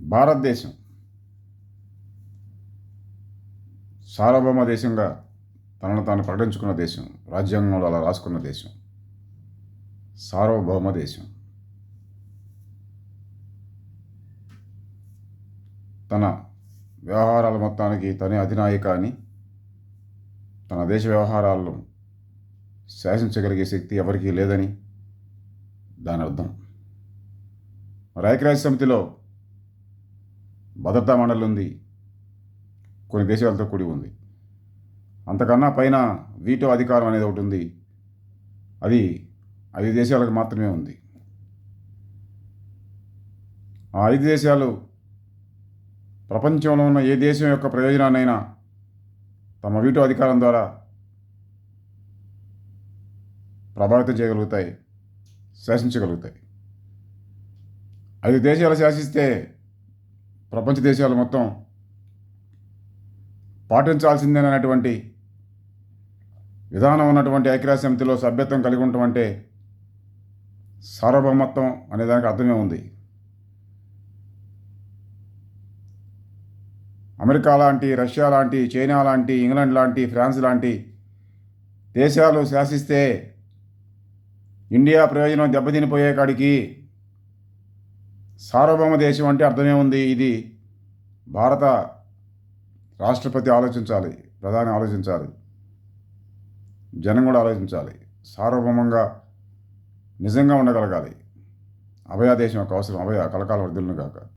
భారతదేశం. సార్వభౌమ దేశంగా తనను తాను ప్రకటించుకున్న దేశం రాజ్యాంగంలో అలా రాసుకున్న దేశం. సార్వభౌమ దేశం. తన వ్యవహారాల మొత్తానికి తనే అధినాయక అని తన దేశ వ్యవహారాలను శాసించగలిగే శక్తి ఎవరికీ లేదని దాని అర్థం. మరి ఐక్యరాజ్య సమితిలో భద్రతా మండలి ఉంది. కొన్ని దేశాలతో కూడి ఉంది. అంతకన్నా పైన వీటో అధికారం అనేది ఒకటి ఉంది. అది ఐదు దేశాలకు మాత్రమే ఉంది. ఆ ఐదు దేశాలు ప్రపంచంలో ఉన్న ఏ దేశం యొక్క ప్రయోజనాన్నైనా తమ వీటో అధికారం ద్వారా ప్రభావితం చేయగలుగుతాయి శాసించగలుగుతాయి. ఐదు దేశాలు శాసిస్తే ప్రపంచ దేశాలు మొత్తం పాటించాల్సిందేనటువంటి విధానం ఉన్నటువంటి ఐక్యరాజ్య సమితిలో సభ్యత్వం కలిగి ఉండటం అంటే సార్వభౌమత్వం అనే దానికి అర్థమే ఉంది. అమెరికా లాంటి రష్యా లాంటి చైనా లాంటి ఇంగ్లాండ్ లాంటి ఫ్రాన్స్ లాంటి దేశాలు శాసిస్తే ఇండియా ప్రయోజనం దెబ్బతినిపోయే కాడికి సార్వభౌమ దేశం అంటే అర్థమే ఉంది. ఇది భారత రాష్ట్రపతి ఆలోచించాలి ప్రధాని ఆలోచించాలి జనం కూడా ఆలోచించాలి. సార్వభౌమంగా నిజంగా ఉండగలగాలి. అభయ దేశం యొక్క అవసరం అభయ కలకాల వర్ధులను కాక